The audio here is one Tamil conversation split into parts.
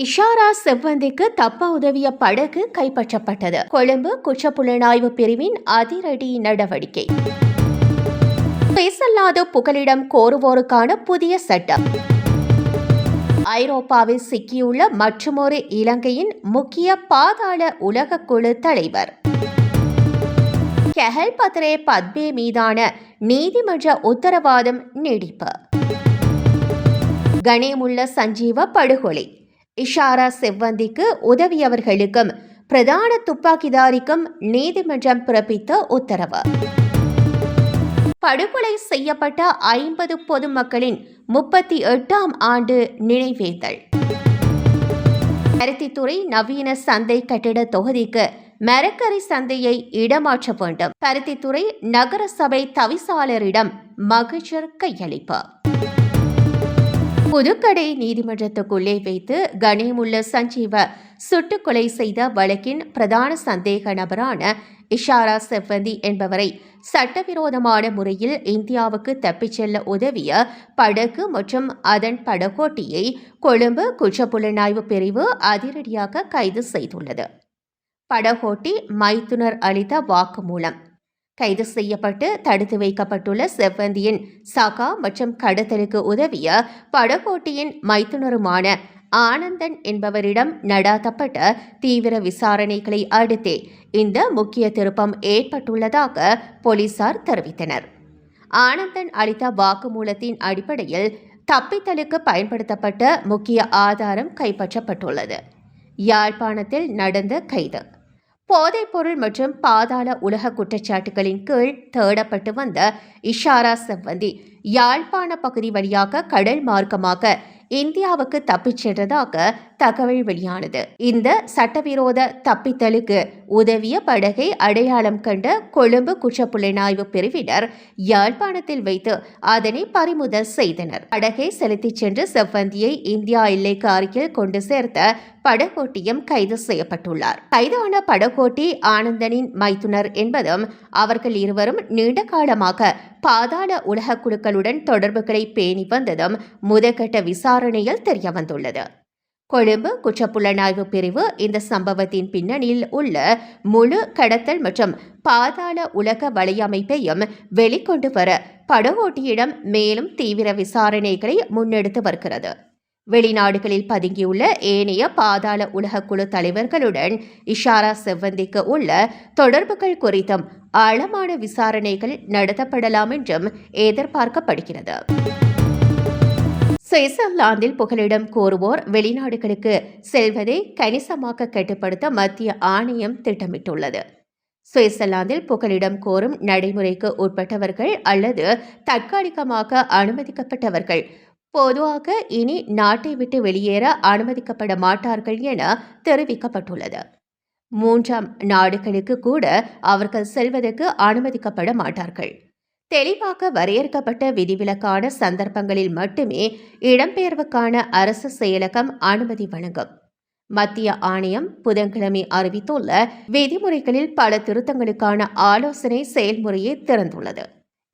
இஷாரா செவ்வந்திக்கு தப்ப உதவிய படகு கைப்பற்றப்பட்டது. கொழும்பு குற்றப்புலனாய்வு பிரிவின் அதிரடி நடவடிக்கை. பேசல்லாத புகலிடம் கோருவோருக்கான புதிய சட்டம். ஐரோப்பாவில் சிக்கியுள்ள மற்றுமொரு இலங்கையின் முக்கிய பாதாள உலக குழு தலைவர். கெஹல் பத்ரே பத்மே மீதான நீதிமன்ற உத்தரவாதம் நீடிப்பு. கணேமுள்ள சஞ்சீவ படுகொலை. இஷாரா செவ்வந்திக்கு உதவியவர்களுக்கும் பிரதான துப்பாக்கிதாரிக்கும் நீதிமன்றம் பிறப்பித்த உத்தரவு. படுகொலை செய்யப்பட்ட ஐம்பது பொதுமக்களின் முப்பத்தி எட்டாம் ஆண்டு நினைவேந்தல். பருத்தித்துறை நவீன சந்தை கட்டிட தொகுதிக்கு மரக்கரை சந்தையை இடமாற்ற வேண்டும். பருத்தித்துறை நகர சபை தவிசாளரிடம் மகிழ்ச்சர் கையளிப்பு. புதுக்கடை நீதிமன்றத்துக்குள்ளே வைத்து கணேமுள்ள சஞ்சீவ சுட்டுக்கொலை செய்த வழக்கின் பிரதான சந்தேக நபரான இஷாரா செவ்வந்தி என்பவரை சட்டவிரோதமான முறையில் இந்தியாவுக்கு தப்பிச் செல்ல உதவிய படகு மற்றும் அதன் படகோட்டியை கொழும்பு குற்றப்புலனாய்வு பிரிவு அதிரடியாக கைது செய்துள்ளது. படகோட்டி மைத்துனர் அளித்த வாக்குமூலம். கைது செய்யப்பட்டு தடுத்து வைக்கப்பட்டுள்ள செவ்வந்தியின் சகா மற்றும் கடத்தலுக்கு உதவிய படகோட்டியின் மைத்துனருமான ஆனந்தன் என்பவரிடம் நடாத்தப்பட்ட தீவிர விசாரணைகளை அடுத்தே இந்த முக்கிய திருப்பம் ஏற்பட்டுள்ளதாக போலீசார் தெரிவித்தனர். ஆனந்தன் அளித்த வாக்குமூலத்தின் அடிப்படையில் தப்பித்தலுக்கு பயன்படுத்தப்பட்ட முக்கிய ஆதாரம் கைப்பற்றப்பட்டுள்ளது. யாழ்ப்பாணத்தில் நடந்த கைது. போதைப்பொருள் மற்றும் பாதாள உலக குற்றச்சாட்டுகளின் கீழ் தேடப்பட்டு வந்த இஷாரா செவ்வந்தி யாழ்ப்பாண பகுதி வழியாக கடல் மார்க்கமாக இந்தியாவுக்கு தப்பிச் சென்றதாக தகவல் வெளியானது. இந்த சட்டவிரோத தப்பித்தலுக்கு உதவிய படகை அடையாளம் கண்ட கொழும்பு குற்றப்புலனாய்வு பிரிவினர் யாழ்ப்பாணத்தில் வைத்து அதனை பறிமுதல் செய்தனர். படகை செலுத்திச் சென்று செவ்வந்தியை இந்தியா எல்லைக்கு அருகில் கொண்டு சேர்த்த படகோட்டியும் கைது செய்யப்பட்டுள்ளார். கைதான படகோட்டி ஆனந்தனின் மைத்துனர் என்பதும் அவர்கள் இருவரும் நீண்ட காலமாக பாதாள உலக குழுக்களுடன் தொடர்புகளை பேணி வந்ததும் முதற்கட்ட விசாரணை விசாரணையில் தெரியவந்துள்ளது. கொழும்பு குற்றப்புலனாய்வு பிரிவு இந்த சம்பவத்தின் பின்னணியில் உள்ள முழு கடத்தல் மற்றும் பாதாள உலக வலையமைப்பையும் வெளிக்கொண்டு வர படகோட்டியிடம் மேலும் தீவிர விசாரணைகளை முன்னெடுத்து வருகிறது. வெளிநாடுகளில் பதுங்கியுள்ள ஏனைய பாதாள உலக குழு தலைவர்களுடன் இஷாரா செவ்வந்திக்கு உள்ள தொடர்புகள் குறித்தும் ஆழமான விசாரணைகள் நடத்தப்படலாம் என்றும் எதிர்பார்க்கப்படுகிறது. சுவிட்சர்லாந்தில் புகலிடம் கோருவோர் வெளிநாடுகளுக்கு செல்வதை கணிசமாக கட்டுப்படுத்த மத்திய ஆணையம் திட்டமிட்டுள்ளது. சுவிட்சர்லாந்தில் புகலிடம் கோரும் நடைமுறைக்கு உட்பட்டவர்கள் அல்லது தற்காலிகமாக அனுமதிக்கப்பட்டவர்கள் பொதுவாக இனி நாட்டை விட்டு வெளியேற அனுமதிக்கப்பட மாட்டார்கள் என தெரிவிக்கப்பட்டுள்ளது. மூன்றாம் நாடுகளுக்கு கூட அவர்கள் செல்வதற்கு அனுமதிக்கப்பட மாட்டார்கள். தெளிவாக வரையறுக்கப்பட்ட விதிவிலக்கான சந்தர்ப்பங்களில் மட்டுமே இடம்பெயர்வுக்கான அரசு செயலகம் அனுமதி வழங்கும். மத்திய ஆணையம் புதன்கிழமை அறிவித்துள்ள விதிமுறைகளில் பல திருத்தங்களுக்கான ஆலோசனை செயல்முறையை திறந்துள்ளது.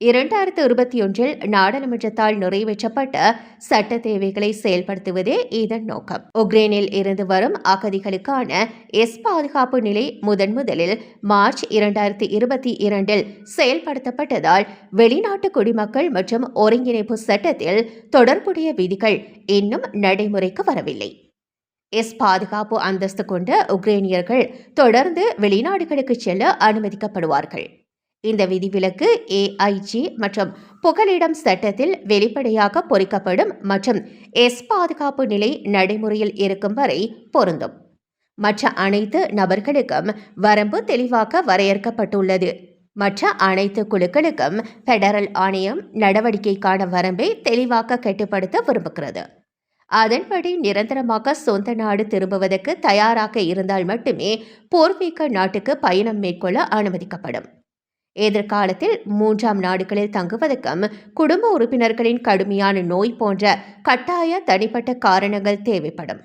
இரண்டாயிரத்து இருபத்தி ஒன்றில் நாடாளுமன்றத்தால் நிறைவேற்றப்பட்ட சட்ட தேவைகளை செயல்படுத்துவதே இதன் நோக்கம். உக்ரைனில் இருந்து வரும் அகதிகளுக்கான எஸ் பாதுகாப்பு நிலை முதன் முதலில் மார்ச் இரண்டாயிரத்தி இருபத்தி இரண்டில் செயல்படுத்தப்பட்டதால் வெளிநாட்டு குடிமக்கள் மற்றும் ஒருங்கிணைப்பு சட்டத்தில் தொடர்புடைய விதிகள் இன்னும் நடைமுறைக்கு வரவில்லை. எஸ் பாதுகாப்பு அந்தஸ்து கொண்ட உக்ரைனியர்கள் தொடர்ந்து வெளிநாடுகளுக்கு செல்ல அனுமதிக்கப்படுவார்கள். இந்த விதிவிலக்கு ஏஐஜி மற்றும் புகலிடம் சட்டத்தில் வெளிப்படையாக பொறிக்கப்படும் மற்றும் எஸ் பாதுகாப்பு நிலை நடைமுறையில் இருக்கும் வரை பொருந்தும். மற்ற அனைத்து நபர்களுக்கும் வரம்பு தெளிவாக வரையறுக்கப்பட்டுள்ளது. மற்ற அனைத்து குழுக்களுக்கும் பெடரல் ஆணையம் நடவடிக்கைக்கான வரம்பை தெளிவாக கட்டுப்படுத்த விரும்புகிறது. அதன்படி நிரந்தரமாக சொந்த நாடு திரும்புவதற்கு தயாராக இருந்தால் மட்டுமே பூர்வீக நாட்டுக்கு பயணம் மேற்கொள்ள அனுமதிக்கப்படும். எதிர்காலத்தில் மூன்றாம் நாடுகளில் தங்குவதற்கும் குடும்ப உறுப்பினர்களின் கடுமையான நோய் போன்ற கட்டாய தனிப்பட்ட காரணங்கள் தேவைப்படும்.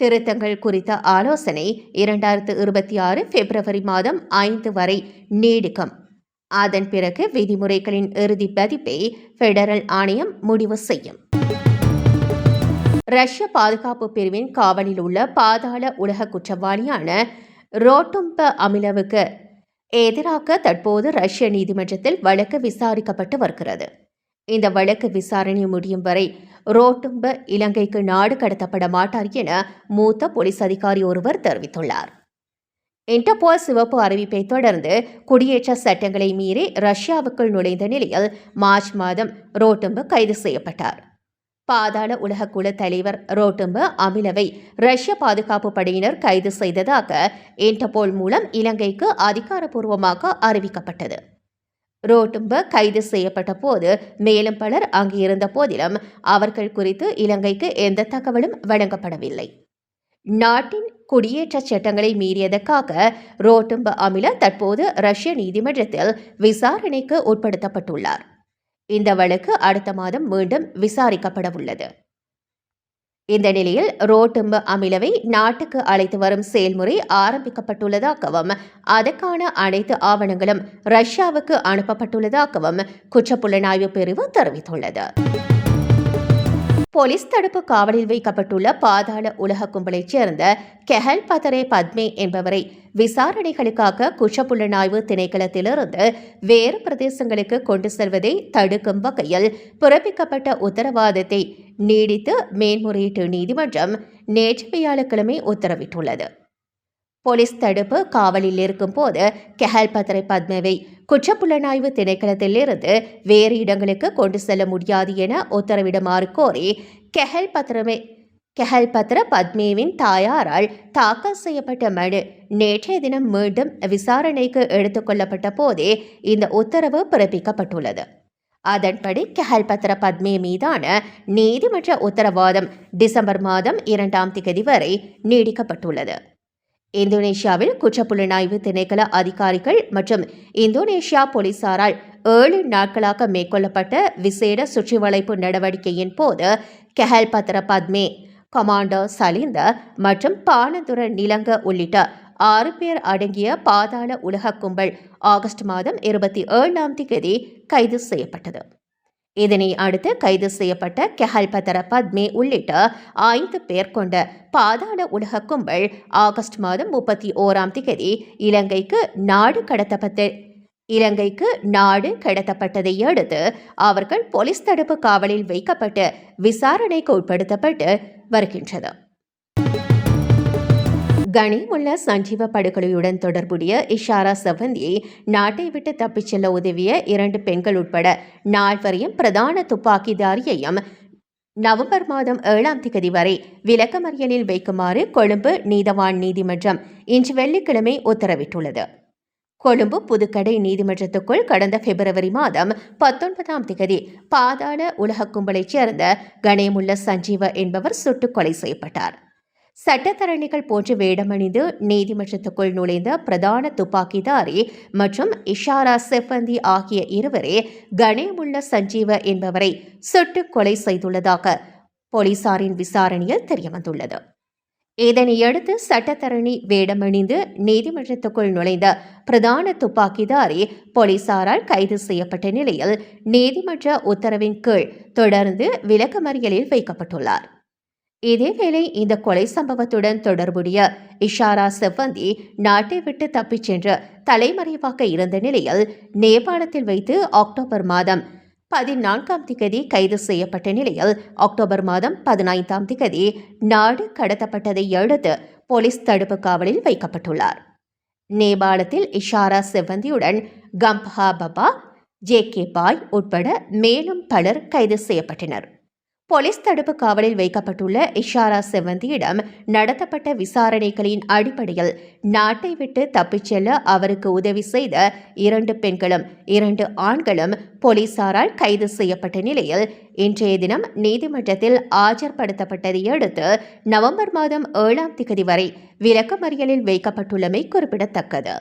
திருத்தங்கள் குறித்த ஆலோசனை இரண்டாயிரத்து இருபத்தி ஆறு பிப்ரவரி மாதம் ஐந்து வரை நீடிக்கும். அதன் பிறகு விதிமுறைகளின் இறுதி பதிப்பை பெடரல் ஆணையம் முடிவு செய்யும். ரஷ்ய பாதுகாப்பு பிரிவின் காவலில் உள்ள பாதாள உலக குற்றவாளியான ரோட்டும்ப அமிலவுக்கு எதிராக தற்போது ரஷ்ய நீதிமன்றத்தில் வழக்கு விசாரிக்கப்பட்டு வருகிறது. இந்த வழக்கு விசாரணை முடியும் வரை ரோட்டும்ப இலங்கைக்கு நாடு கடத்தப்பட மாட்டார் என மூத்த போலீஸ் அதிகாரி ஒருவர் தெரிவித்துள்ளார். இன்டர்போல் சிவப்பு அறிவிப்பை தொடர்ந்து குடியேற்ற சட்டங்களை மீறி ரஷ்யாவுக்குள் நுழைந்த நிலையில் மார்ச் மாதம் ரோட்டும்ப கைது செய்யப்பட்டார். பாதாள உலக குழு தலைவர் ரோட்டும்பு அமிலவை ரஷ்ய பாதுகாப்பு படையினர் கைது செய்ததாக இன்டர்போல் மூலம் இலங்கைக்கு அதிகாரப்பூர்வமாக அறிவிக்கப்பட்டது. ரோட்டும்ப கைது செய்யப்பட்ட போது மேலும் பலர் அங்கு இருந்த போதிலும் அவர்கள் குறித்து இலங்கைக்கு எந்த தகவலும் வழங்கப்படவில்லை. நாட்டின் குடியேற்ற சட்டங்களை மீறியதற்காக ரோட்டும்ப அமில தற்போது ரஷ்ய நீதிமன்றத்தில் விசாரணைக்கு உட்படுத்தப்பட்டுள்ளார். இந்த வழக்கு அடுத்த மாதம் மீண்டும் விசாரிக்கப்பட உள்ளது இந்த நிலையில் ரோட்டும்பு அமிலவை நாட்டுக்கு அழைத்து வரும் செயல்முறை ஆரம்பிக்கப்பட்டுள்ளதாகவும் அதற்கான அனைத்து ஆவணங்களும் ரஷ்யாவுக்கு அனுப்பப்பட்டுள்ளதாகவும் குற்றப்புலனாய்வு பிரிவு தெரிவித்துள்ளது. போலீஸ் தடுப்பு காவலில் வைக்கப்பட்டுள்ள பாதாள உலக கும்பலைச் சேர்ந்த கெஹல் பதரே பத்மே என்பவரை விசாரணைகளுக்காக குற்றப்புலனாய்வு திணைக்களத்திலிருந்து வேறு பிரதேசங்களுக்கு கொண்டு செல்வதை தடுக்கும் வகையில் பிறப்பிக்கப்பட்ட உத்தரவாதத்தை நீடித்து மேன்முறையீட்டு நீதிமன்றம் நேற்று வியாழக்கிழமை உத்தரவிட்டுள்ளது. போலீஸ் தடுப்பு காவலில் இருக்கும் போது கெஹல் பத்ரை பத்மவை குற்றப்புலனாய்வு திணைக்களத்திலிருந்து வேறு இடங்களுக்கு கொண்டு செல்ல முடியாது என உத்தரவிடுமாறு கோரி கெஹல் பத்ரமே கெஹல் பத்ர பத்மேவின் தாயாரால் தாக்கல் செய்யப்பட்ட மனு நேற்றைய தினம் மீண்டும் விசாரணைக்கு எடுத்துக்கொள்ளப்பட்ட போதே இந்த உத்தரவு பிறப்பிக்கப்பட்டுள்ளது. அதன்படி கெஹல் பத்ர பத்மே மீதான நீதிமன்ற உத்தரவாதம் டிசம்பர் மாதம் இரண்டாம் திகதி வரை நீடிக்கப்பட்டுள்ளது. இந்தோனேஷியாவில் குற்றப்புலனாய்வு திணைக்கள அதிகாரிகள் மற்றும் இந்தோனேஷியா போலீசாரால் ஏழு நாட்களாக மேற்கொள்ளப்பட்ட விசேட சுற்றிவளைப்பு நடவடிக்கையின் போது கெஹல் பத்ர பத்மே கமாண்டர் சலிந்த மற்றும் பானதுர நிலங்க உள்ளிட்ட ஆறு பேர் அடங்கிய பாதாள உலக கும்பல் ஆகஸ்ட் மாதம் இருபத்தி ஏழாம் தேதி கைது செய்யப்பட்டது. இதனை அடுத்து கைது செய்யப்பட்ட கெஹல்பதர பத்மே உள்ளிட்ட ஐந்து பேர் கொண்ட பாதாள உலக கும்பல் ஆகஸ்ட் மாதம் முப்பத்தி ஓராம் தேதி இலங்கைக்கு நாடு கடத்தப்பட்டு இலங்கைக்கு நாடு கடத்தப்பட்டதை அடுத்து அவர்கள் போலீஸ் தடுப்பு காவலில் வைக்கப்பட்டு விசாரணைக்கு உட்படுத்தப்பட்டு வருகின்றது. கனிமுள்ள சஞ்சீவ படுகொலையுடன் தொடர்புடைய இஷாரா சவந்தியை நாட்டை விட்டு தப்பிச் செல்ல உதவிய இரண்டு பெண்கள் உட்பட நால்வரையும் பிரதான துப்பாக்கிதாரியையும் நவம்பர் மாதம் ஏழாம் திகதி வரை விளக்கமறியலில் வைக்குமாறு கொழும்பு நீதவான் நீதிமன்றம் இன்று வெள்ளிக்கிழமை உத்தரவிட்டுள்ளது. கொழும்பு புதுக்கடை நீதிமன்றத்துக்குள் கடந்த பிப்ரவரி மாதம் பத்தொன்பதாம் திகதி பாதாள உலக கும்பலைச் சேர்ந்த கணேமுள்ள சஞ்சீவ என்பவர் சுட்டுக் கொலை செய்யப்பட்டார். சட்டத்தரணிகள் போன்று வேடமணிந்து நீதிமன்றத்துக்குள் நுழைந்த பிரதான துப்பாக்கிதாரி மற்றும் இஷாரா செஃபந்தி ஆகிய இருவரே கணேமுள்ள சஞ்சீவ என்பவரை சுட்டுக் கொலை செய்துள்ளதாக போலீசாரின் விசாரணையில் தெரியவந்துள்ளது. இதனையடுத்து சட்டத்தரணி வேடமணிந்து நீதிமன்றத்துக்குள் நுழைந்த பிரதான துப்பாக்கிதாரி போலீசாரால் கைது செய்யப்பட்ட நிலையில் நீதிமன்ற உத்தரவின் கீழ் தொடர்ந்து விளக்கமறியலில் வைக்கப்பட்டுள்ளார். இதேவேளை இந்த கொலை சம்பவத்துடன் தொடர்புடைய இஷாரா செவ்வந்தி நாட்டை விட்டு தப்பிச் சென்று தலைமறைவாக இருந்த நிலையில் நேபாளத்தில் வைத்து அக்டோபர் மாதம் பதினான்காம் திகதி கைது செய்யப்பட்ட நிலையில் அக்டோபர் மாதம் பதினைந்தாம் திகதி நாடு கடத்தப்பட்டதை அடுத்து போலீஸ் தடுப்பு காவலில் வைக்கப்பட்டுள்ளார். நேபாளத்தில் இஷாரா செவ்வந்தியுடன் கம்பஹா பபா ஜே கே பாய் உட்பட மேலும் பலர் கைது செய்யப்பட்டனர். போலீஸ் தடுப்பு காவலில் வைக்கப்பட்டுள்ள இஷாரா செவந்தியிடம் நடத்தப்பட்ட விசாரணைகளின் அடிப்படையில் நாட்டை விட்டு தப்பிச் செல்ல அவருக்கு உதவி செய்த இரண்டு பெண்களும் இரண்டு ஆண்களும் போலீசாரால் கைது செய்யப்பட்ட நிலையில் இன்றைய தினம் நீதிமன்றத்தில் ஆஜர்படுத்தப்பட்டதை அடுத்து நவம்பர் மாதம் ஏழாம் திகதி வரை விளக்கமறியலில் வைக்கப்பட்டுள்ளமை குறிப்பிடத்தக்கது.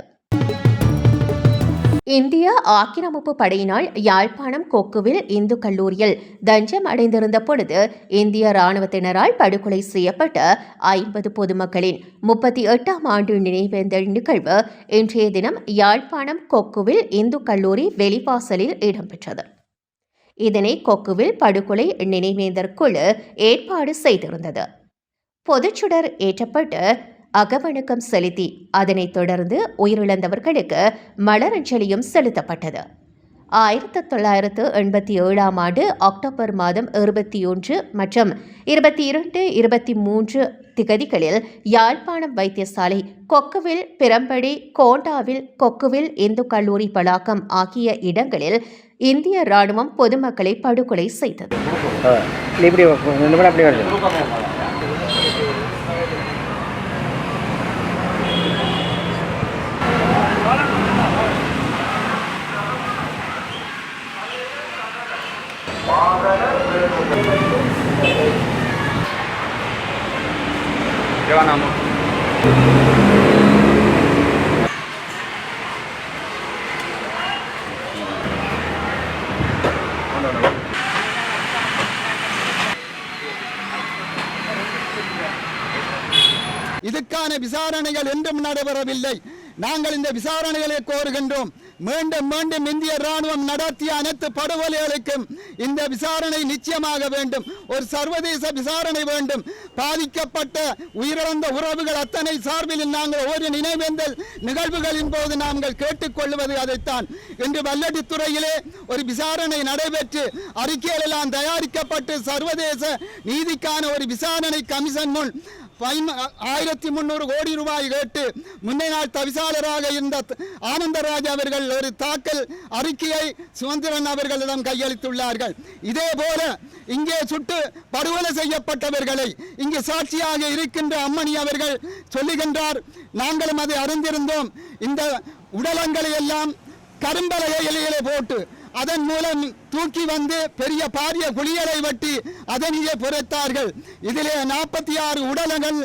இந்திய ஆக்கிரமிப்பு படையினால் யாழ்ப்பாணம் கொக்குவில் இந்து கல்லூரியில் தஞ்சம் அடைந்திருந்த பொழுது இந்திய இராணுவத்தினரால் படுகொலை செய்யப்பட்ட ஐம்பது பொதுமக்களின் முப்பத்தி எட்டாம் ஆண்டு நினைவேந்தல் நிகழ்வு இன்றைய தினம் யாழ்ப்பாணம் கொக்குவில் இந்து கல்லூரி வெளிவாசலில் இடம்பெற்றது. இதனை கொக்குவில் படுகொலை நினைவேந்தர் குழு ஏற்பாடு செய்திருந்தது. பொதுச்சுடர் ஏற்றப்பட்டு அகவணக்கம் செலுத்தி அதனைத் தொடர்ந்து உயிரிழந்தவர்களுக்கு மலரஞ்சலியும் செலுத்தப்பட்டது. ஆயிரத்தி தொள்ளாயிரத்து எண்பத்தி ஏழாம் ஆண்டு அக்டோபர் மாதம் இருபத்தி ஒன்று மற்றும் இருபத்தி இரண்டு இருபத்தி மூன்று திகதிகளில் யாழ்ப்பாணம் வைத்தியசாலை கொக்குவில் பிரம்படி கோண்டாவில் கொக்குவில் இந்து கல்லூரி பலாக்கம் ஆகிய இடங்களில் இந்திய ராணுவம் பொதுமக்களை படுகொலை செய்தது. ஆ இல்லை இப்படி ரெண்டு பேரும் அப்படி வருது இதுக்கான விசாரணைகள் என்றும் நடைபெறவில்லை நாங்கள் இந்த விசாரணைகளை கோருகின்றோம். மீண்டும் மீண்டும் இந்திய ராணுவம் நடத்திய அனைத்து படுகொலைகளுக்கும் இந்த விசாரணை நிச்சயமாக வேண்டும். ஒரு சர்வதேச விசாரணை வேண்டும். பாதிக்கப்பட்ட உயிரிழந்த உறவுகள் அத்தனை சார்பில் நாங்கள் ஒரு நினைவேந்தல் நிகழ்வுகளின் போது நாங்கள் கேட்டுக்கொள்வது அதைத்தான். இன்று வல்லடித்துறையிலே ஒரு விசாரணை நடைபெற்று அறிக்கைகள் எல்லாம் தயாரிக்கப்பட்டு சர்வதேச நீதிக்கான ஒரு விசாரணை கமிஷன் முன் ஆயிரத்தி முன்னூறு கோடி ரூபாய் கேட்டு முன்னே நாள் தவிசாளராக இருந்த ஆனந்தராஜ் அவர்கள் ஒரு தாக்கல் அறிக்கையை சுதந்திரன் அவர்களிடம் கையளித்துள்ளார்கள். இதே போல இங்கே சுட்டு படுகொலை செய்யப்பட்டவர்களை இங்கே சாட்சியாக இருக்கின்ற அம்மணி அவர்கள் சொல்லுகின்றார் நாங்களும் அதை அறிந்திருந்தோம். இந்த உடலங்களை எல்லாம் கரும்பலகை இலையிலே போட்டு அதன் மூலம் தூக்கி வந்து பெரிய பாரிய குழிகளை வெட்டி அதனையே புரைத்தார்கள் இதிலே நாற்பத்தி ஆறு உடலங்கள்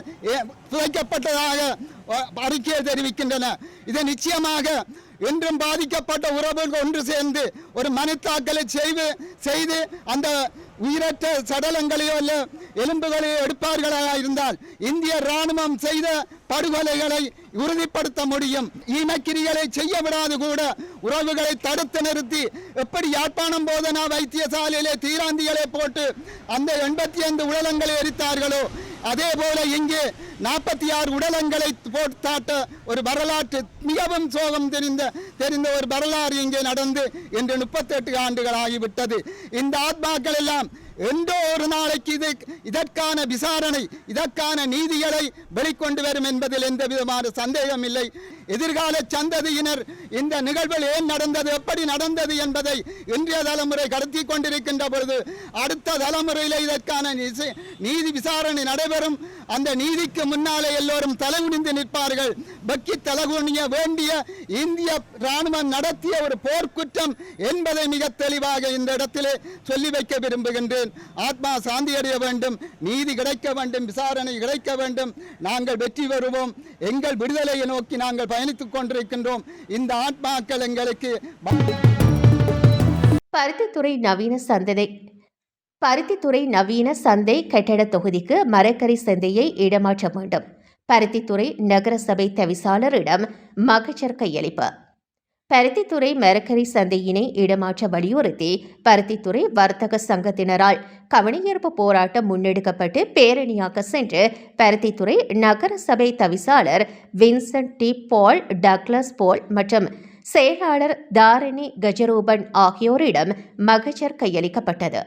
புதைக்கப்பட்டதாக அறிக்கையை தெரிவிக்கின்றன. இது நிச்சயமாக என்றும் பாதிக்கப்பட்ட உறவுகள் ஒன்று சேர்ந்து ஒரு மனுத்தாக்கலை செய்து செய்து அந்த உயிரற்ற சடலங்களையோ இல்லை எலும்புகளையோ எடுப்பார்களாக இருந்தால் இந்திய ராணுவம் செய்த படுகொலைகளை உறுதிப்படுத்த முடியும். ஈனக்கிரிகளை செய்ய விடாது கூட உறவுகளை தடுத்து நிறுத்தி எப்படி யாழ்ப்பாணம் போதனா வைத்தியசாலையிலே தீராந்திகளை போட்டு அந்த எண்பத்தி ஐந்து உடலங்களை எரித்தார்களோ அதே போல இங்கே நாற்பத்தி ஆறு உடலங்களை போட்டாட்ட ஒரு வரலாற்று மிகவும் சோகம் தெரிந்த தெரிந்த ஒரு வரலாறு இங்கே நடந்து இன்று முப்பத்தெட்டு ஆண்டுகள் ஆகிவிட்டது. இந்த ஆத்மாக்கள் எல்லாம் எந்தோ ஒரு நாளைக்கு இது இதற்கான விசாரணை இதற்கான நீதிகளை வெளிக்கொண்டு வரும் என்பதில் எந்த விதமான சந்தேகம் இல்லை. எதிர்கால சந்ததியினர் இந்த நிகழ்வில் ஏன் நடந்தது எப்படி நடந்தது என்பதை இன்றைய தலைமுறை கடத்தி கொண்டிருக்கின்ற பொழுது அடுத்த தலைமுறையில் இதற்கான நீதி விசாரணை நடைபெறும். அந்த நீதிக்கு முன்னாலே எல்லோரும் தலைகுனிந்து நிற்பார்கள். பக்கி தலகுனிய வேண்டிய இந்திய ராணுவம் நடத்திய ஒரு போர்க்குற்றம் என்பதை மிக தெளிவாக இந்த இடத்திலே சொல்லி வைக்க விரும்புகின்றேன். ஆத்மா சாந்தி அடைய வேண்டும். நீதி கிடைக்க வேண்டும். விசாரணை கிடைக்க வேண்டும். நாங்கள் வெற்றி பெறுவோம். எங்கள் விடுதலையை நோக்கி நாங்கள் பயணித்துக் கொண்டிருக்கின்றோம். இந்த ஆத்மாக்கள் எங்களுக்கு பருத்தித்துறை நவீன சந்தை. பருத்தித்துறை நவீன சந்தை கட்டட தொகுதிக்கு மரக்கறி சந்தையை இடமாற்ற வேண்டும். பருத்தித்துறை நகரசபை தவிசாளரிடம் மகஜர் கையளிப்பு. பருத்தித்துறை மரக்கறி சந்தையினை இடமாற்ற வலியுறுத்தி பருத்தித்துறை வர்த்தக சங்கத்தினரால் கவனஈர்ப்பு போராட்டம் முன்னெடுக்கப்பட்டு பேரணியாக சென்று பருத்தித்துறை நகரசபை தவிசாளர் Vincent de Paul Douglas Paul மற்றும் செயலாளர் தாரணி கஜரூபன் ஆகியோரிடம் மகஜர் கையளிக்கப்பட்டது.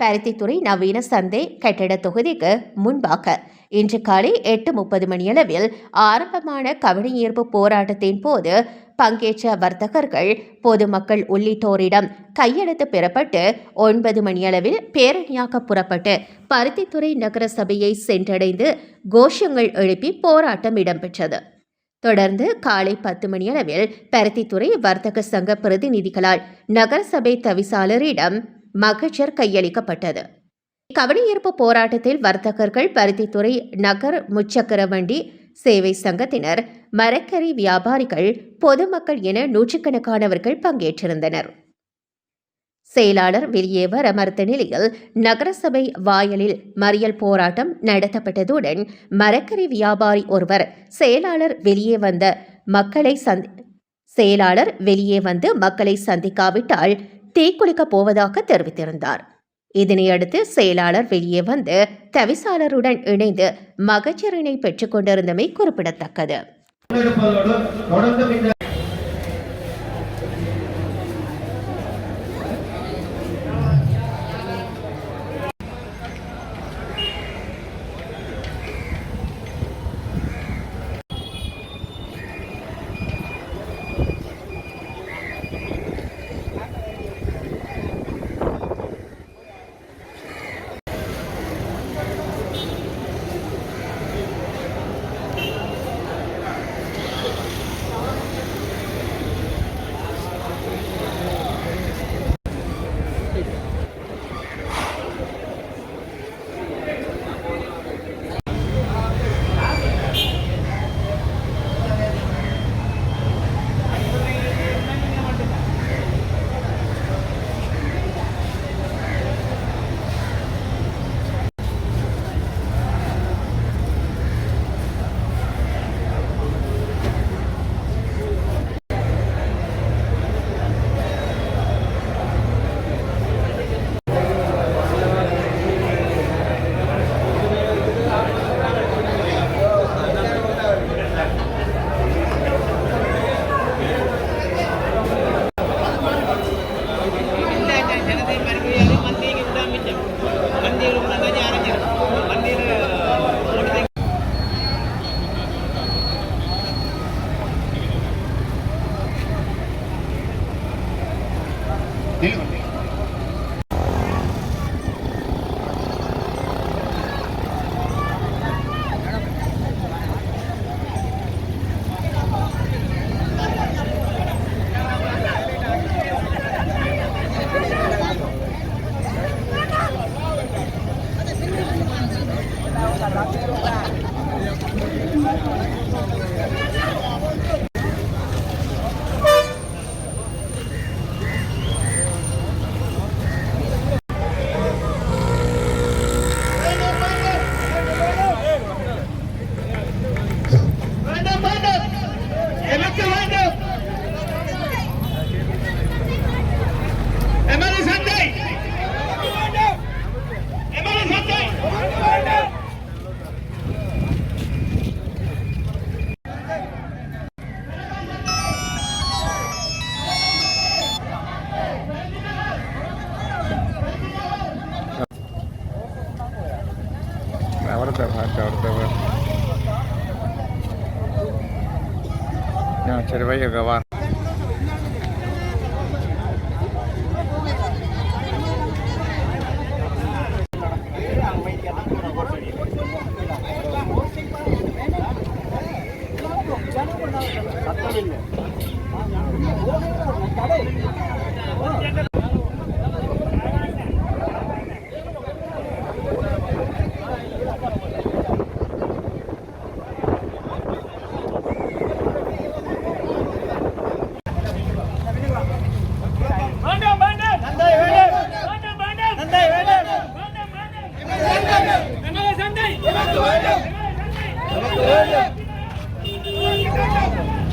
பருத்தித்துறை நவீன சந்தை கட்டட தொகுதிக்கு முன்பாக இன்று காலை எட்டு முப்பது மணியளவில் ஆரம்பமான கவனஈர்ப்பு போராட்டத்தின் போது பங்கேற்ற வர்த்தகர்கள் பொதுமக்கள் உள்ளிட்டோரிடம் கையெழுத்து பெறப்பட்டு ஒன்பது மணியளவில் பேரணியாக புறப்பட்டு பருத்தித்துறை நகர சபையை சென்றடைந்து கோஷங்கள் எழுப்பி போராட்டம் இடம்பெற்றது. தொடர்ந்து காலை பத்து மணியளவில் பருத்தித்துறை வர்த்தக சங்க பிரதிநிதிகளால் நகரசபை தவிசாளரிடம் மகஜர் கையளிக்கப்பட்டது. கவனஈர்ப்பு போராட்டத்தில் வர்த்தகர்கள் பருத்தித்துறை நகர் முச்சக்கர வண்டி சேவை சங்கத்தினர் மரக்கறி வியாபாரிகள் பொதுமக்கள் என நூற்றுக்கணக்கானவர்கள் பங்கேற்றிருந்தனர். செயலாளர் வெளியே வர மறுத்த நிலையில் நகரசபை வாயலில் மறியல் போராட்டம் நடத்தப்பட்டதுடன் மரக்கறி வியாபாரி ஒருவர் செயலாளர் வெளியே வந்த மக்களை சந்தி செயலாளர் வெளியே வந்து மக்களை சந்திக்காவிட்டால் தீக்குளிக்கப் போவதாக தெரிவித்திருந்தார். இதனையடுத்து செயலாளர் வெளியே வந்து தவிசாளருடன் இணைந்து மகஜரினை பெற்றுக் கொண்டிருந்தமை குறிப்பிடத்தக்கது.